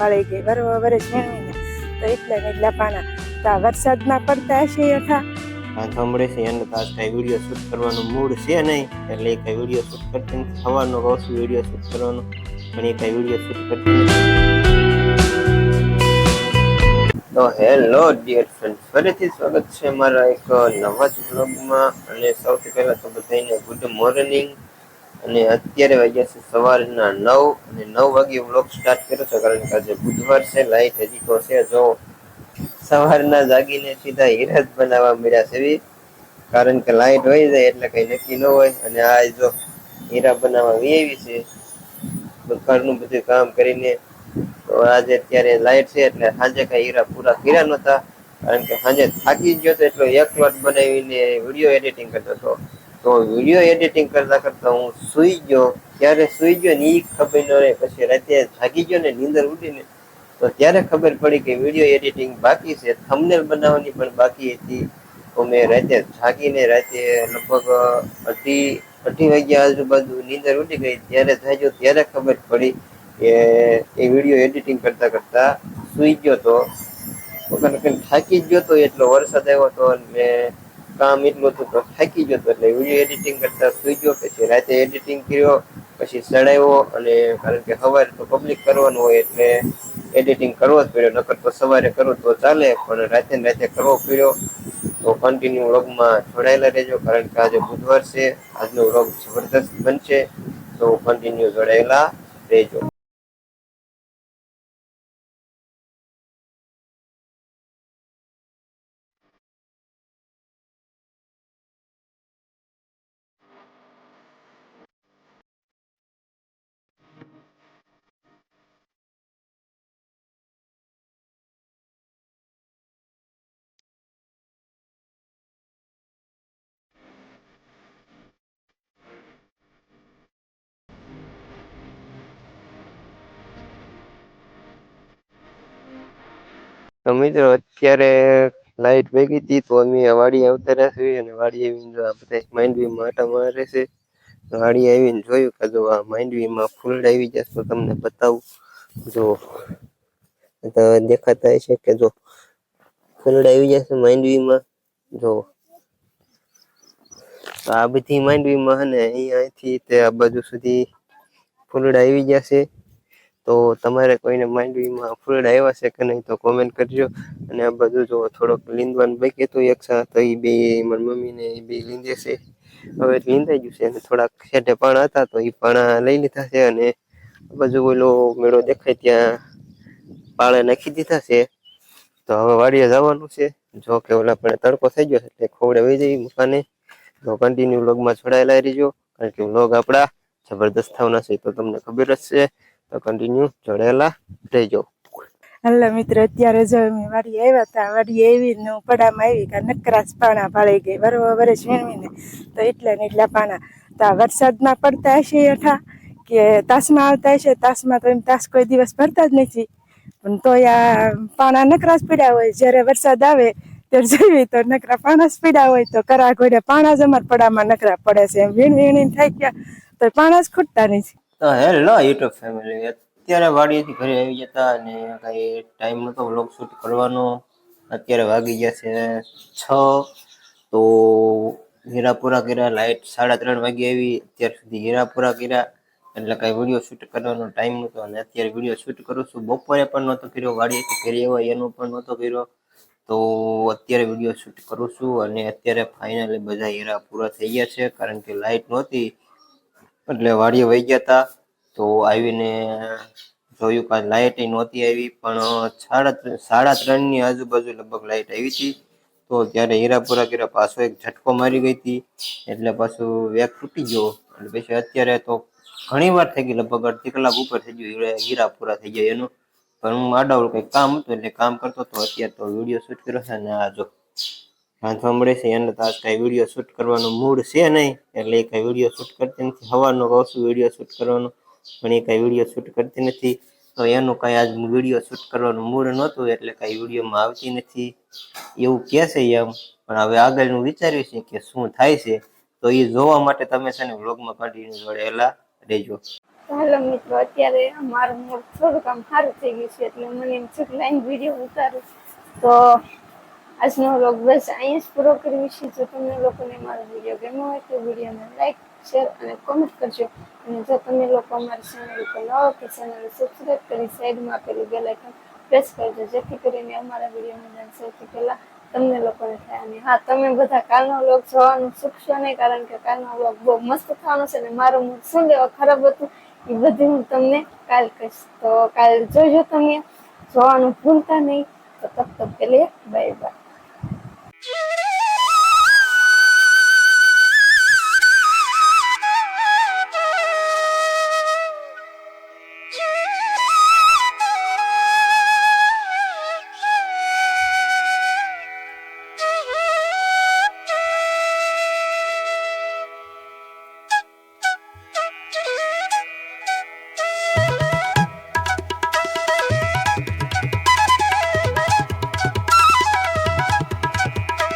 પાળી ગઈ. વરવા વરસ તો એટલે એટલા પાના તો આ વરસાદના પડતા હશે યથા સાંભળે છે એને તો કઈ વીડિયો શૂટ કરવાનો મૂડ છે નહીં. એટલે કઈ વીડિયો શૂટ કરતી થવાનો કહું છું વીડિયો શૂટ કરવાનો. પણ એ કઈ વીડિયો શૂટ કરતી તો હેલો ડિયર ફ્રેન્ડ ફરીથી સ્વાગત છે મારા એક નવા જ બ્લોગમાં અને સૌથી પહેલા તો બધાને ગુડ મોર્નિંગ અને અત્યારે વાગ્યા છે સવારના નવ અને નવ વાગે વ્લોગ સ્ટાર્ટ કર્યો છે કારણ કે આજે બુધવાર છે, લાઈટ હજી તો છે. જો સવારના જાગીને સીધા હીરા જ બનાવવા મળ્યા છે કારણ કે લાઈટ હોય જાય એટલે કઈ નક્કી ન હોય. અને આ જો હીરા બનાવવા આવી છે ઘરનું બધું કામ કરીને, તો આજે અત્યારે લાઈટ છે એટલે સાંજે કઈ હીરા પૂરા કર્યા નહોતા. કારણ કે સાંજે થાકી ગયો તો એટલો એક પ્લોટ બનાવીને વીડિયો એડિટિંગ કરતો હતો. તો વીડિયો એડિટિંગ કરતા કરતા હું સુઈ ગયો. ત્યારે સુઈ ગયો ને એ ખબર ન રહે, પછી રાતે જાગી ગયો ને નીંદર ઉડીને તો ત્યારે ખબર પડી કે વીડિયો એડિટિંગ બાકી છે. થંબનેલ બનાવવાની પણ બાકી હતી. તો મેં રાતે જાગીને રાતે લગભગ અઢી અઢી વાગ્યા આજુબાજુ નીંદર ઉડી ગઈ. ત્યારે જાગ્યો, ત્યારે ખબર પડી કે એ વીડિયો એડિટિંગ કરતા કરતા સુઈ ગયો તો. થાકી ગયો તો, એટલો વરસાદ આવ્યો તો ને કામ એટલું હતું તો થાકી જતો એટલે વીડિયો એડિટિંગ કરતા સુઈ ગયો, પછી રાતે એડિટિંગ કર્યો, પછી ચડાવ્યો અને કારણ કે સવારે તો પબ્લિક કરવાનું હોય એટલે એડિટિંગ કરવો જ પડ્યો, નકર તો સવારે કરો તો ચાલે, પણ રાતે ને રાતે કરવો પડ્યો. તો કન્ટિન્યુ વ્લોગમાં જોડાયેલા રહેજો, કારણ કે આજે બુધવાર છે, આજનો વ્લોગ જબરદસ્ત બનશે. તો કન્ટિન્યુ જોડાયેલા રહેજો. તો મિત્રો, અત્યારે લાઈટ ભેગી હતી તો અમે વાડી આવતા રહ્યા અને વાડી આવીને જો આ બધા માંડવીમાં આટા મારે છે વાડી આવીને જોયું કે જો આ માંડવીમાં ફૂલ આવી જશે તો તમને બતાવું. જો દેખાતા છે કે જો ફૂલ આવી જશે માંડવીમાં જો આ બધી માંડવીમાં અને અહીંયાથી તે આ બાજુ સુધી ફૂલડા આવી જશે. તો તમારે કોઈને માંડવીમાં ફૂલડા આવ્યા છે કે નહીં તો કોમેન્ટ કરજો. અને આ બધું જો થોડોક લીંદવાનું બાકી હતું એક સાથે એ બે, મારી મમ્મીને એ બે લીંદે છે. હવે લીંદાઈ ગયું છે અને થોડાક છેટે પાણા હતા, તો એ પાણા લઈ લીધા છે અને બાજુ ઓલો મેળો દેખાય ત્યાં પાળે નાખી દીધા છે. તો હવે વાડીએ જવાનું છે. જો કે ઓલા પણ તડકો થઈ ગયો છે એટલે ખોવડે વહી જઈ મકાને. તો કન્ટિન્યુ વ્લોગમાં જોડાયેલા રહીજો. કારણ કે વ્લોગ આપણા જબરદસ્ત થવાના છે, તો તમને ખબર જ છે. તો કન્ટિન્યુ જોડાયેલા રહેજો. હલ્લો મિત્રો, અત્યારે જો અમે વાડી આવ્યા હતા વાડી આવીને હું પડામાં આવી કે નકરાસ પાણા પાળી ગઈ વરસ મેળવીને તો એટલા ને એટલા પાણા. તો આ વરસાદના પડતા હશે યથા કે તાસમાં આવતા હશે? તાસમાં તો એમ તાસ કોઈ દિવસ ભરતા જ નથી. પણ તો આ પાણા નકરાસ પીડ્યા હોય, જ્યારે વરસાદ આવે ત્યારે જોઈએ તો નકરા પાણા જ પીડ્યા હોય, તો કરા ઘોડે પાણા જ અમારા પડામાં નકરા પડે છે. એમ વીણ વીણી થઈ ગયા તો પાણા જ ખૂટતા નથી. તો હેલો યુટ્યુબ ફેમિલી. અત્યારે વાડીએથી ઘરે આવી જતા અને કઈ ટાઈમ નતો વ્લોગ શૂટ કરવાનો. અત્યારે વાગી ગયા છે છ. તો હીરાપુરા કર્યા લાઇટ સાડા ત્રણ વાગે આવી. અત્યાર સુધી હીરાપુરા કર્યા. એટલે કઈ વીડિયો શૂટ કરવાનો ટાઈમ નતો અને અત્યારે વીડિયો શૂટ કરું છું. બપોરે પણ નહોતો કર્યો, વાડીએથી ઘરે આવ્યા, એનો પણ નહોતો કર્યો. તો અત્યારે વીડિયો શૂટ કરું છું અને અત્યારે ફાઇનલી બધા હીરા થઈ ગયા છે. કારણ કે લાઇટ નહોતી. એટલે વાડીએ વહી ગયા હતા તો આવીને જોયું કે લાઇટ નહોતી આવી, પણ સાડા સાડા ત્રણની આજુબાજુ લગભગ લાઇટ આવી હતી. તો ત્યારે હીરાપુરા કર્યા પાછો એક ઝટકો મારી ગઈ હતી, એટલે પાછું વેગ તૂટી ગયો. અને પછી અત્યારે તો ઘણી વાર થઈ ગઈ, લગભગ અડધી કલાક ઉપર થઈ ગયું હીરા- હીરાપુરા થઈ ગયા એનું. પણ હું આડાવડું કંઈક કામ હતું, એટલે કામ કરતો હતો અત્યારે તો વીડિયો શૂટ કર્યો છે અને આ જો. રાંધવા મળે છે એને તો આજ કાંઈ વીડિયો શૂટ કરવાનો મૂડ છે નહીં, એટલે એ કાંઈ વીડિયો શૂટ કરતી નથી. સવારનો કહું છું વીડિયો શૂટ કરવાનો, પણ એ કાંઈ વીડિયો શૂટ કરતી નથી. તો એનું કાંઈ આજ વીડિયો શૂટ કરવાનું મૂડ નહોતું, એટલે કાંઈ વિડીયોમાં આવતી નથી. એવું કહે છે એમ, પણ હવે આગળનું વિચાર્યું છે કે શું થાય છે. તો એ જોવા માટે તમે છે ને વ્લોગમાં કન્ટિન્યુ જોડેલા રહેજો. હાલો મિત્રો, અત્યારે મારું મૂડ થોડુંક આમ સારું થઈ ગયું છે, એટલે મને એમ છે કે લાઈન વીડિયો ઉતારું. તો આજનો વ્લોગ બસ અહીંયા જ પૂરો કરવી છે. જો તમને લોકોને મારો વીડિયો ગમ્યો હોય તો વિડીયોને લાઈક શેર અને કોમેન્ટ કરજો. અને જો તમે લોકો અમારી ચેનલ ઉપર હો કે ચેનલ સબસ્ક્રાઈબ કરી સાઈડમાં આપેલું બેલ આઇકન પ્રેસ કરજો. જેથી કરીને અમારા વિડીયોની જાણ સૌથી પહેલાં તમને લોકોને થાય. અને હા, તમે બધા કાલનો વ્લોગ જોવાનું શીખશો નહીં, કારણ કે કાલનો વ્લોગ બહુ મસ્ત થવાનો છે અને મારું મૂડ શું લેવા ખરાબ હતું, એ બધી હું તમને કાલ કહીશ. તો કાલ જોજો તમે. જોવાનું ભૂલતા નહીં. તો તબ તક કે બાય બાય